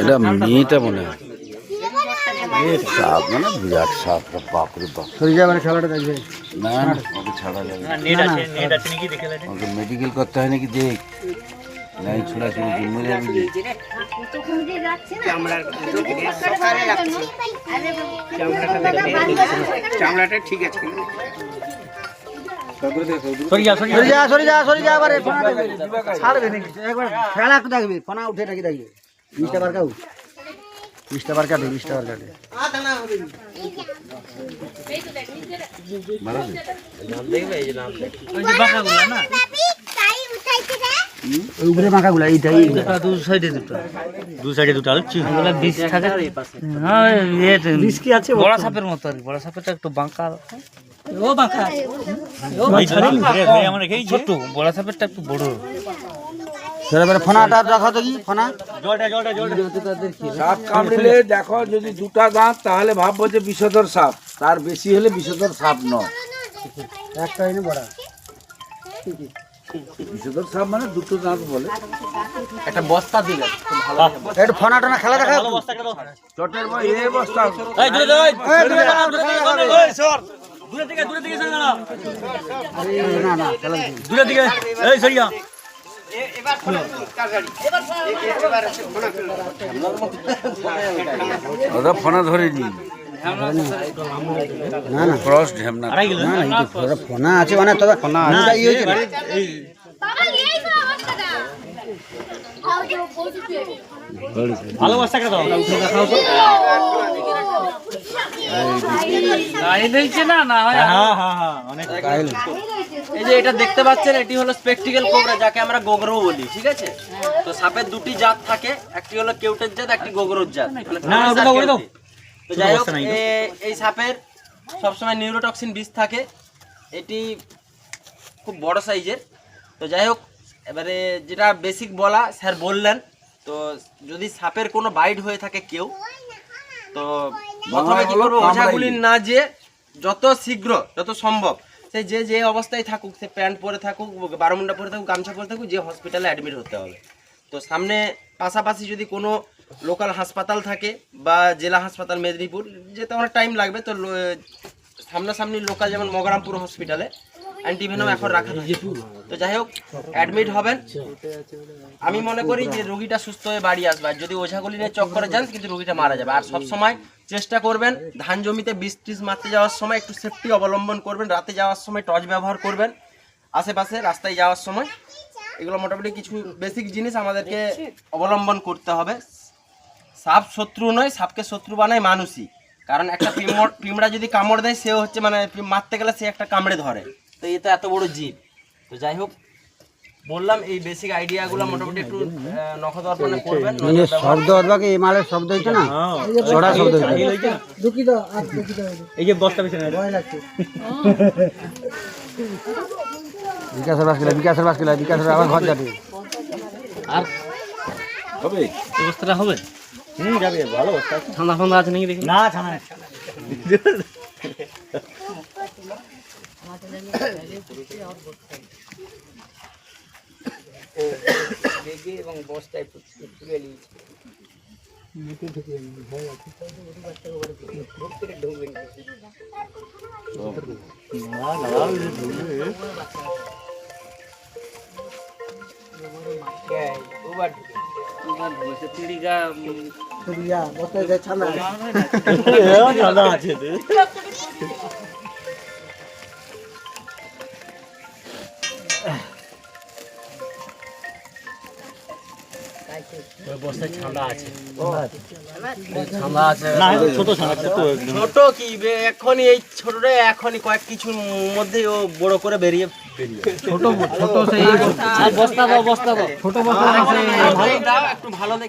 এটা মেয়েটা মনে হয়। সাপ মানে বিরাট সাপ বাপরে বাপ। সরিয়ে যাবে খেলাটা দেখবে। না না ওকে ছাড়া যাবে ওকে মেডিকেল করতে হয় নাকি? দেখ। নাই যাবে চামড়াটা ঠিক আছে। সরি যা সরি যা সরি যা এবারে ফোনা দেখবে ছাড়বে নাকি একবার খেলা দেখবি ফোনা উঠে নাকি দেখবে বিশটা বার কাউ বিশটা বার কাটে বিশটা বার কাটে ওই যে বাঁকাগুলো না ওই উপরে এইটাই এইগুলা। দু সাইডে দুটো। দু সাইডে দুটো ওগুলো থাকে। হ্যাঁ বিষ কি আছে বড় সাপের মতো আর বড় সাপেরটা একটু বাঁকা ও বাঁকা। ছোট বড় সাপেরটা একটু বড়। এবারে ফোনাটা রাখো তো কি ফোনা। জলটা জলটা জলটা। সাপ কামড়িলে দেখো যদি দুটা দাঁত তাহলে ভাববো যে বিষধর সাপ। তার বেশি হলে বিষধর সাপ নয়। একটা এনে বড়া বিষধর সাপ মানে দুটো দাঁত বলে। একটা বস্তা দিলে একটু ফোনা টোনা খেলা দেখা একটু। চটের বই বস্তা। দূরে এই, থেকে দূরে থেকে না না। দূরে থেকে সরিয়া ওটা ফোনা ধরে নি না না ক্রস ঢেমনা না না ফোনা আছে মানে ফোনা আছে এই। এই যে এটা দেখতে পাচ্ছেন এটি হলো স্পেকটিক্যাল কোবরা যাকে আমরা গোগরো বলি ঠিক আছে তো সাপের দুটি জাত থাকে একটি হলো কেউটের জাত একটি গোগরোর জাত না। তো যাই হোক এই সাপের সবসময় নিউরোটক্সিন বিষ থাকে। এটি খুব বড় সাইজের। তো যাই হোক এবারে যেটা বেসিক বলা স্যার বললেন তো যদি সাপের কোনো বাইট হয়ে থাকে কেউ তো প্রথমে কি করব? ওঝাগুলি না যে যত শীঘ্র যত সম্ভব সে যে যে অবস্থায় থাকুক সে প্যান্ট পরে থাকুক বারোমুন্ডা পরে থাকুক গামছা পরে থাকুক যে হসপিটালে অ্যাডমিট হতে হবে। তো সামনে পাশাপাশি যদি কোনো লোকাল হাসপাতাল থাকে বা জেলা হাসপাতাল মেদিনীপুর, যেতে অনেক টাইম লাগবে। তো সামনাসামনি লোকাল যেমন মগরামপুর হসপিটালে অ্যান্টিভেনম এখন রাখা তো যাই হোক অ্যাডমিট হবেন। আমি মনে করি যে রোগীটা সুস্থ হয়ে বাড়ি আসবে। আর যদি ওঝাগুলি নিয়ে চক্করে যান, কিন্তু রোগীটা মারা যাবে। আর সব সময় চেষ্টা করবেন, ধান জমিতে বিষ টিস মারতে যাওয়ার সময় একটু সেফটি অবলম্বন করবেন। রাতে যাওয়ার সময় টর্চ ব্যবহার করবেন। আশেপাশে রাস্তায় যাওয়ার সময়। এগুলো মোটামুটি কিছু বেসিক জিনিস আমাদেরকে অবলম্বন করতে হবে। সাপ শত্রু নয় সাপকে শত্রু বানায় মানুষই। কারণ একটা পিমড় পিমড়া যদি কামড় দেয় সেও হচ্ছে মানে মারতে গেলে সে একটা কামড়ে ধরে। তো এটা এত বড় জীব। তো যাই হোক বললাম এই বেসিক আইডিয়াগুলো মোটামুটি একটু নখদর্পণে করবেন মানে দেওয়া- শব্দ অথবা এই মালের শব্দ হইতো না? ছড়া শব্দ হইতো দুঃখিত আর দুঃখিত এই যে বস্তা পিছনে ভয় লাগছে। বিকাশের বাস গেলে বিকাশের বাস গেলে বিকাশের আবার ঘর যাবে। আর হবে? ব্যবস্থাটা হবে? হুম যাবে ভালো ঠান্ডা ফান্ডা আছে নাকি দেখি না ঠান্ডা। ওই বস্তায় ঠান্ডা আছে ঠান্ডা না ছোট ঠান্ডা ছোট ছোট ছোট কি ছোট এখনই ছোট এখনই কয়েক কিছুর মধ্যে ও বড় করে বেরিয়ে ছোট ছোট বস্তা দাও বস্তা দাও। ছোট ছোট একটু ভালো